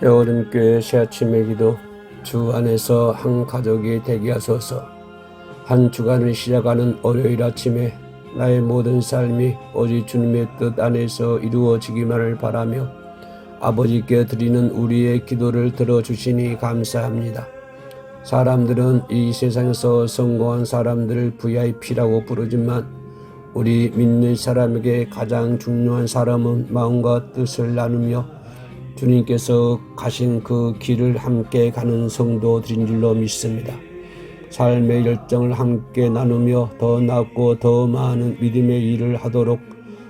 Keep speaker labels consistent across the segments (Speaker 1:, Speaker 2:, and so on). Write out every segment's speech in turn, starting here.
Speaker 1: 여름교회 새아침의 기도 주 안에서 한 가족이 되게 하소서 한 주간을 시작하는 월요일 아침에 나의 모든 삶이 오직 주님의 뜻 안에서 이루어지기만을 바라며 아버지께 드리는 우리의 기도를 들어주시니 감사합니다. 사람들은 이 세상에서 성공한 사람들을 VIP라고 부르지만 우리 믿는 사람에게 가장 중요한 사람은 마음과 뜻을 나누며 주님께서 가신 그 길을 함께 가는 성도들인 줄로 믿습니다. 삶의 열정을 함께 나누며 더 낫고 더 많은 믿음의 일을 하도록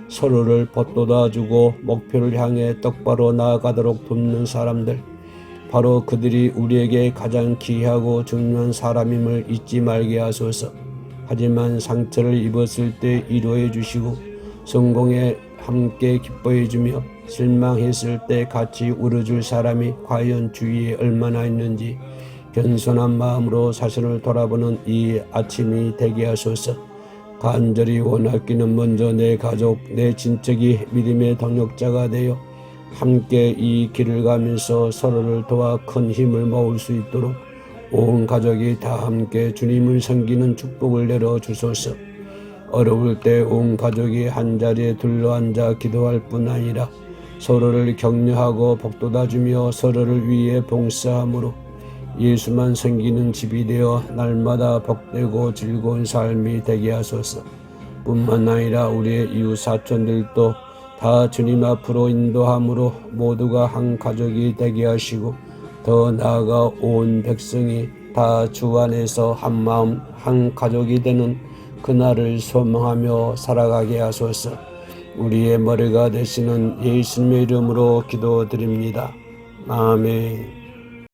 Speaker 1: 서로를 벗돋아주고 목표를 향해 똑바로 나아가도록 돕는 사람들, 바로 그들이 우리에게 가장 귀하고 중요한 사람임을 잊지 말게 하소서. 하지만 상처를 입었을 때 위로해 주시고 성공에 함께 기뻐해 주며 실망했을 때 같이 울어줄 사람이 과연 주위에 얼마나 있는지 겸손한 마음으로 자신을 돌아보는 이 아침이 되게 하소서. 간절히 원하기는 먼저 내 가족, 내 친척이 믿음의 동역자가 되어 함께 이 길을 가면서 서로를 도와 큰 힘을 모을 수 있도록 온 가족이 다 함께 주님을 섬기는 축복을 내려 주소서. 어려울 때 온 가족이 한 자리에 둘러앉아 기도할 뿐 아니라 서로를 격려하고 복돋아주며 서로를 위해 봉사함으로 예수만 섬기는 집이 되어 날마다 복되고 즐거운 삶이 되게 하소서. 뿐만 아니라 우리의 이웃 사촌들도 다 주님 앞으로 인도함으로 모두가 한 가족이 되게 하시고 더 나아가 온 백성이 다 주 안에서 한 마음 한 가족이 되는 그날을 소망하며 살아가게 하소서. 우리의 머리가 되시는 예수님의 이름으로 기도드립니다. 아멘.